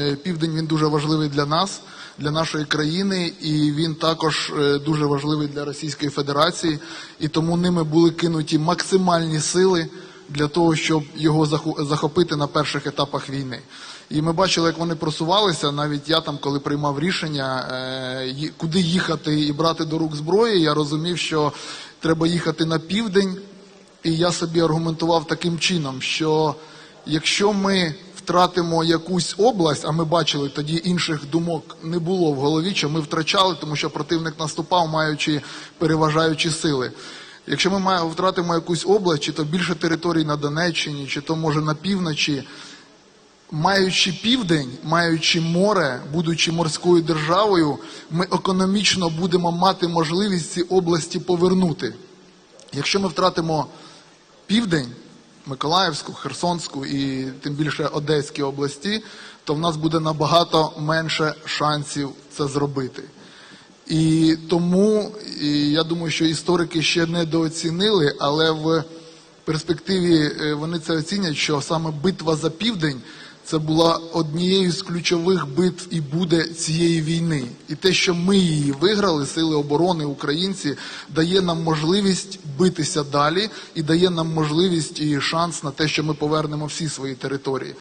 Е, Південь він дуже важливий для нас, для нашої країни, і він також е, дуже важливий для Російської Федерації. І тому ними були кинуті максимальні сили для того, щоб його захопити на перших етапах війни. І ми бачили, як вони просувалися. Навіть я там, коли приймав рішення, е, куди їхати і брати до рук зброї, я розумів, що треба їхати на південь. І я собі аргументував таким чином, що якщо ми втратимо якусь область, а ми бачили тоді інших думок не було в голові, що ми втрачали, тому що противник наступав, маючи переважаючі сили. Якщо ми втратимо якусь область, чи то більше територій на Донеччині, чи то може на півночі, маючи південь, маючи море, будучи морською державою, ми економічно будемо мати можливість ці області повернути. Якщо ми втратимо південь, Миколаївську, Херсонську і тим більше Одеські області, то в нас буде набагато менше шансів це зробити. І тому і я думаю, що історики ще недооцінили, але в перспективі е, вони це оцінять, що саме битва за південь це була однією з ключових битв і буде цієї війни. І те, що ми її виграли, сили оборони, українці, дає нам можливість битися далі і дає нам можливість і шанс на те, що ми повернемо всі свої території.